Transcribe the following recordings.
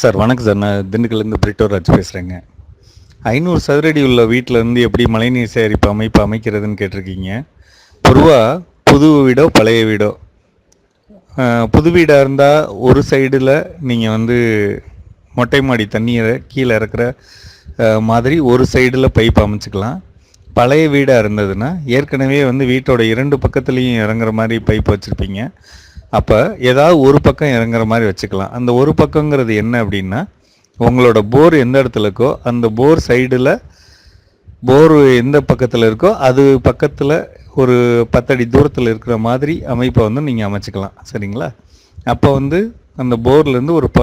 Sir வணக்கம் sir. நான் திண்டுக்கல்லேருந்து பிரிட்டோ ராஜ் பேசுகிறேங்க ஐநூறு சதுரடி உள்ள வீட்டில் இருந்து எப்படி மழைநீர் சேகரிப்பு அமைப்பு அமைக்கிறதுன்னு கேட்டிருக்கீங்க. பொதுவாக புது வீடோ பழைய வீடோ? புது வீடாக இருந்தால் ஒரு சைடில் நீங்கள் வந்து மொட்டை மாடி தண்ணியை கீழே இறக்குற மாதிரி ஒரு சைடில் பைப் அமைச்சிக்கலாம். பழைய வீடாக இருந்ததுன்னா ஏற்கனவே வந்து வீட்டோட இரண்டு பக்கத்துலேயும் இறங்குற மாதிரி பைப் வச்சுருப்பீங்க. அப்போ ஏதாவது ஒரு பக்கம் இறங்குற மாதிரி வச்சுக்கலாம். அந்த ஒரு பக்கங்கிறது என்ன அப்படின்னா உங்களோட போர் எந்த இடத்துல இருக்கோ அந்த போர் சைடில் போர் எந்த பக்கத்தில் இருக்கோ அது பக்கத்தில் ஒரு பத்தடி தூரத்தில் இருக்கிற மாதிரி அமைப்பை வந்து நீங்கள் அமைச்சிக்கலாம். சரிங்களா? அப்போ வந்து அந்த போர்லேருந்து ஒரு ப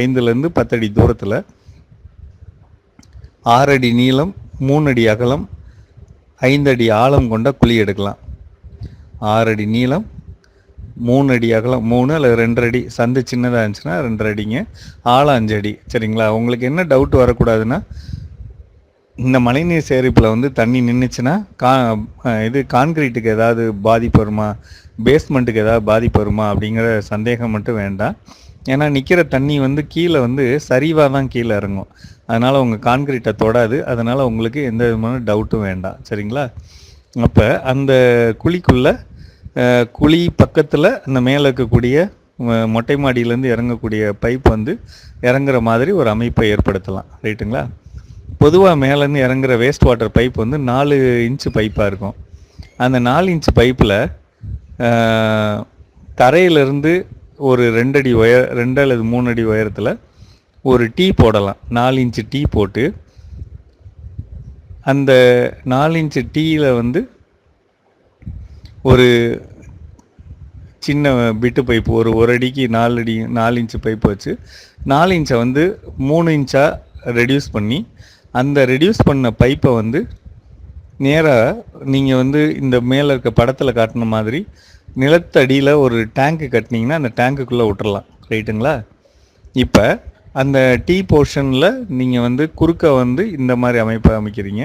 ஐந்துலேருந்து பத்தடி தூரத்தில் ஆறடி நீளம் மூணு அடி அகலம் ஐந்தடி ஆழம் கொண்ட குழி எடுக்கலாம். ஆறடி நீளம் மூணு அடி அகலம் மூணு அல்லது ரெண்டரை அடி சந்து சின்னதாக இருந்துச்சுன்னா ரெண்டரை அடிங்க ஆழம் அஞ்சு அடி. சரிங்களா? உங்களுக்கு என்ன டவுட் வரக்கூடாதுன்னா இந்த மழைநீர் சேகரிப்பில் வந்து தண்ணி நின்றுச்சுன்னா கா இது கான்கிரீட்டுக்கு ஏதாவது பாதிப்பு வருமா? பேஸ்மெண்ட்டுக்கு ஏதாவது பாதிப்பு வருமா? அப்படிங்கிற சந்தேகம் மட்டும் வேண்டாம். ஏன்னா நிற்கிற தண்ணி வந்து கீழே வந்து சரிவாக தான் கீழே இறங்கும். அதனால் உங்கள் கான்கிரீட்டை தொடாது. அதனால் உங்களுக்கு எந்த விதமான டவுட்டும் வேண்டாம். சரிங்களா? அப்போ அந்த குழிக்குள்ளே குழி பக்கத்தில் அந்த மேலே இருக்கக்கூடிய மொட்டை மாடியிலேருந்து இறங்கக்கூடிய பைப் வந்து இறங்குற மாதிரி ஒரு அமைப்பை ஏற்படுத்தலாம். ரைட்டுங்களா? பொதுவாக மேலேருந்து இறங்குற வேஸ்ட் வாட்டர் பைப் வந்து நாலு இன்ச்சு பைப்பாக இருக்கும். அந்த நாலு இன்ச்சு பைப்பில் தரையிலிருந்து ஒரு ரெண்டடி ஒயர் ரெண்டு அல்லது மூணு அடி உயரத்தில் ஒரு டீ போடலாம். நாலு இன்ச்சு டீ போட்டு அந்த நாலு இன்ச்சு டீயில் வந்து ஒரு சின்ன பிட்டு பைப்பு ஒரு ஒரு அடிக்கு நாலு அடி நாலு இன்ச்சு பைப் வச்சு நாலு இன்ச்சை வந்து மூணு இன்ச்சாக ரெடியூஸ் பண்ணி அந்த ரெடியூஸ் பண்ண பைப்பை வந்து நேராக நீங்கள் வந்து இந்த மேலே இருக்க படத்தில் காட்டின மாதிரி நிலத்தடியில் ஒரு டேங்க்கு கட்டினீங்கன்னா அந்த டேங்க்குள்ளே விட்டுறலாம். ரைட்டுங்களா இப்போ அந்த டீ போர்ஷனில் நீங்கள் வந்து குறுக்க வந்து இந்த மாதிரி அமைப்பை அமைக்கிறீங்க.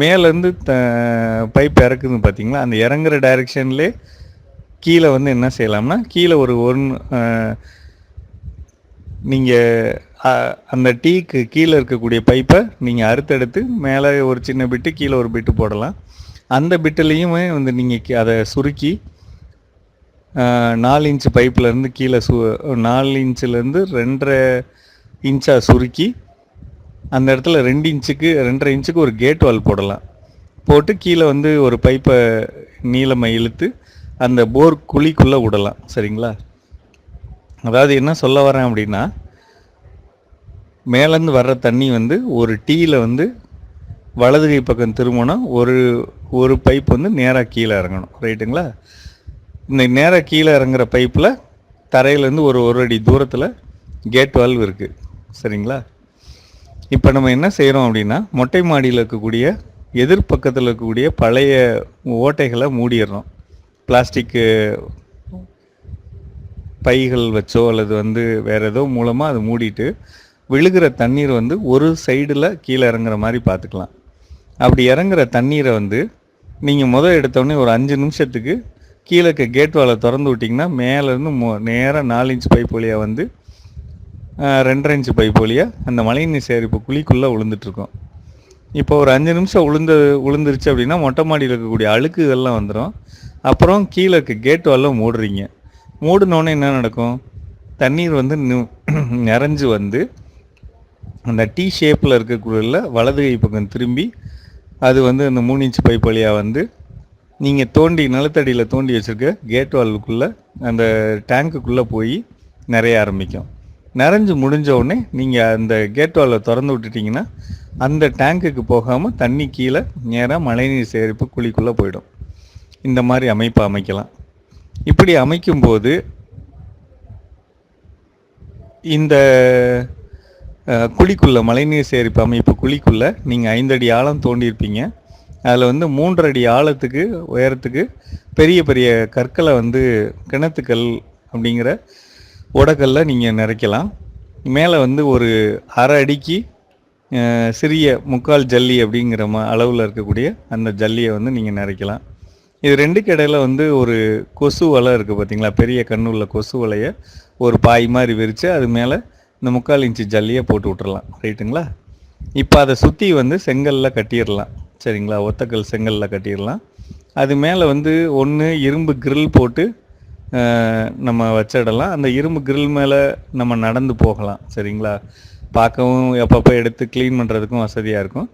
மேலேருந்து த பைப் இறக்குதுன்னு பார்த்தீங்களா அந்த இறங்குற டைரெக்ஷன்லே கீழே வந்து என்ன செய்யலாம்னா கீழே ஒரு ஒன் நீங்கள் அந்த டீக்கு கீழே இருக்கக்கூடிய பைப்பை நீங்கள் அறுத்தெடுத்து மேலே ஒரு சின்ன பிட்டு கீழே ஒரு பிட்டு போடலாம். அந்த பிட்டுலேயுமே வந்து நீங்கள் அதை சுருக்கி நாலு இன்ச்சு பைப்லேருந்து கீழே சு நாலு இன்ச்சுலேருந்து ரெண்டரை இன்ச்சாக சுருக்கி அந்த இடத்துல ரெண்டு இன்ச்சுக்கு ரெண்டரை இன்ச்சுக்கு ஒரு கேட் வால் போடலாம். போட்டு கீழே வந்து ஒரு பைப்பை நீளமாக இழுத்து அந்த போர் குழிக்குள்ளே விடலாம் சரிங்களா? அதாவது என்ன சொல்ல வரேன் அப்படின்னா மேலேருந்து வர்ற தண்ணி வந்து ஒரு டீயில் வந்து வலது கை பக்கம் திரும்பினா ஒரு ஒரு பைப் வந்து நேராக கீழே இறங்கணும் ரைட்டுங்களா? இந்த நேராக கீழே இறங்குற பைப்பில் தரையிலேருந்து ஒரு ஒரு அடி தூரத்தில் கேட் வால்வ் இருக்குது சரிங்களா? இப்போ நம்ம என்ன செய்கிறோம் அப்படின்னா மொட்டை மாடியில் இருக்கக்கூடிய எதிர்ப்பக்கத்தில் இருக்கக்கூடிய பழைய ஓட்டைகளை மூடிடுறோம். பிளாஸ்டிக்கு பைகள் வச்சோ அல்லது வந்து வேறு ஏதோ மூலமாக அதை மூடிட்டு விழுகிற தண்ணீர் வந்து ஒரு சைடில் கீழே இறங்குற மாதிரி பார்த்துக்கலாம். அப்படி இறங்குற தண்ணீரை வந்து நீங்கள் முதல் எடுத்தோடனே ஒரு அஞ்சு நிமிஷத்துக்கு கீழே இருக்க கேட் வாழை திறந்து விட்டிங்கன்னா மேலேருந்து மொ நேராக நாலு இன்ச் பைப் வழியாக வந்து ரெண்டரை இன்ச் பைப் வழியாக அந்த மழைநீர் சேகரிப்பு குழிக்குள்ளே விழுந்துட்டுருக்கோம் இப்போ ஒரு அஞ்சு நிமிஷம் உளுந்து உளுந்துருச்சு அப்படின்னா மொட்டை மாடியில் இருக்கக்கூடிய அழுக்கு இதெல்லாம் வந்துடும் அப்புறம் கீழே இருக்க கேட் வால்ல மூடுறீங்க. மூடினோடனே என்ன நடக்கும்? தண்ணீர் வந்து நிறைஞ்சு வந்து அந்த டீ ஷேப்பில் இருக்கக்குள்ள வலது கை பக்கம் திரும்பி அது வந்து அந்த மூணு இன்ச் பைப் வழியாக வந்து நீங்கள் தோண்டி நிலத்தடியில் தோண்டி வச்சுருக்க கேட் வால்வுக்குள்ளே அந்த டேங்க்குள்ளே போய் நிறைய ஆரம்பிக்கும். நிறைஞ்சு முடிஞ்ச உடனே நீங்கள் அந்த கேட் வால்வை திறந்து விட்டுட்டிங்கன்னா அந்த டேங்க்குக்கு போகாமல் தண்ணி கீழே நேராக மழைநீர் சேகரிப்பு குழிக்குள்ளே போயிடும். இந்த மாதிரி அமைப்பை அமைக்கலாம். இப்படி அமைக்கும்போது இந்த குழிக்குள்ளே மழைநீர் சேகரிப்பு அமைப்பு குழிக்குள்ளே நீங்கள் ஐந்தடி ஆழம் தோண்டியிருப்பீங்க. அதில் வந்து மூன்றடி ஆழத்துக்கு உயரத்துக்கு பெரிய பெரிய கற்களை வந்து கிணத்துக்கல் அப்படிங்கிற உடக்கல்ல நீங்கள் நிறைக்கலாம். மேலே வந்து ஒரு அரை அடிக்கு சிறிய முக்கால் ஜல்லி அப்படிங்கிற ம அளவில் இருக்கக்கூடிய அந்த ஜல்லியை வந்து நீங்கள் நிறைக்கலாம். இது ரெண்டுக்கு இடையில வந்து ஒரு கொசு வலை இருக்குது பார்த்தீங்களா பெரிய கண்ணுள்ள கொசு வலையை ஒரு பாய் மாதிரி விரித்து அது மேலே இந்த முக்கால் இன்ச்சு ஜல்லியை போட்டு விட்டுறலாம். ரைட்டுங்களா? இப்போ அதை சுற்றி வந்து செங்கல்ல கட்டிடலாம் சரிங்களா? ஒத்தக்கல் செங்கல்ல கட்டிடலாம் அது மேலே வந்து ஒன்று இரும்பு கிரில் போட்டு நம்ம வச்சிடலாம். அந்த இரும்பு கிரில் மேலே நம்ம நடந்து போகலாம். சரிங்களா? பார்க்கவும் எப்பப்போ எடுத்து க்ளீன் பண்ணுறதுக்கும் வசதியாக இருக்கும்.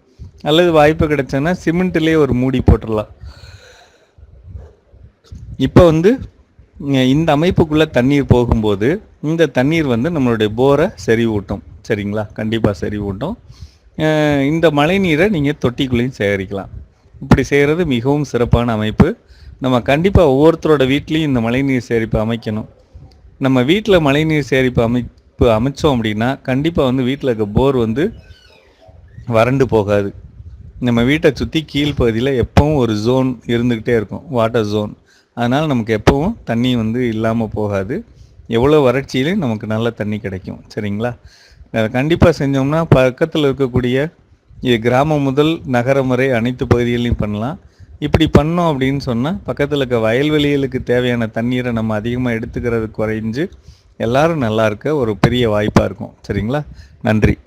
அல்லது வாய்ப்பு கிடைச்சதுன்னா சிமெண்ட்லேயே ஒரு மூடி போட்டுடலாம் இப்போ வந்து இந்த அமைப்புக்குள்ளே தண்ணீர் போகும்போது இந்த தண்ணீர் வந்து நம்மளுடைய போரை செறிவூட்டும். சரிங்களா? கண்டிப்பாக செறிவூட்டும். அஹ் இந்த மழைநீரை நீங்கள் தொட்டிக்குள்ளேயும் சேகரிக்கலாம். இப்படி செய்கிறது மிகவும் சிறப்பான அமைப்பு. நம்ம கண்டிப்பாக ஒவ்வொருத்தரோட வீட்லேயும் இந்த மழைநீர் சேகரிப்பு அமைக்கணும். நம்ம வீட்டில் மழைநீர் சேகரிப்பு அமைப்பு அமைச்சோம் அப்படின்னா கண்டிப்பாக வந்து வீட்டில் இருக்க போர் வந்து வறண்டு போகாது. நம்ம வீட்டை சுற்றி கீழ்ப்பகுதியில் எப்பவும் ஒரு ஜோன் இருந்துக்கிட்டே இருக்கும். வாட்டர் ஜோன் அதனால் நமக்கு எப்போவும் தண்ணி வந்து இல்லாமல் போகாது. எவ்வளோ வறட்சியிலையும் நமக்கு நல்ல தண்ணி கிடைக்கும். சரிங்களா? அதை கண்டிப்பாக செஞ்சோம்னா பக்கத்தில் இருக்கக்கூடிய இது கிராமம் முதல் நகரம் வரை அனைத்து பகுதிகளையும் பண்ணலாம். இப்படி பண்ணோம் அப்படின்னு சொன்னால் பக்கத்தில் இருக்க வயல்வெளிகளுக்கு தேவையான தண்ணீரை நம்ம அதிகமாக எடுத்துக்கிறது குறைஞ்சு எல்லாரும் நல்லா இருக்க ஒரு பெரிய வாய்ப்பாக இருக்கும். சரிங்களா? நன்றி.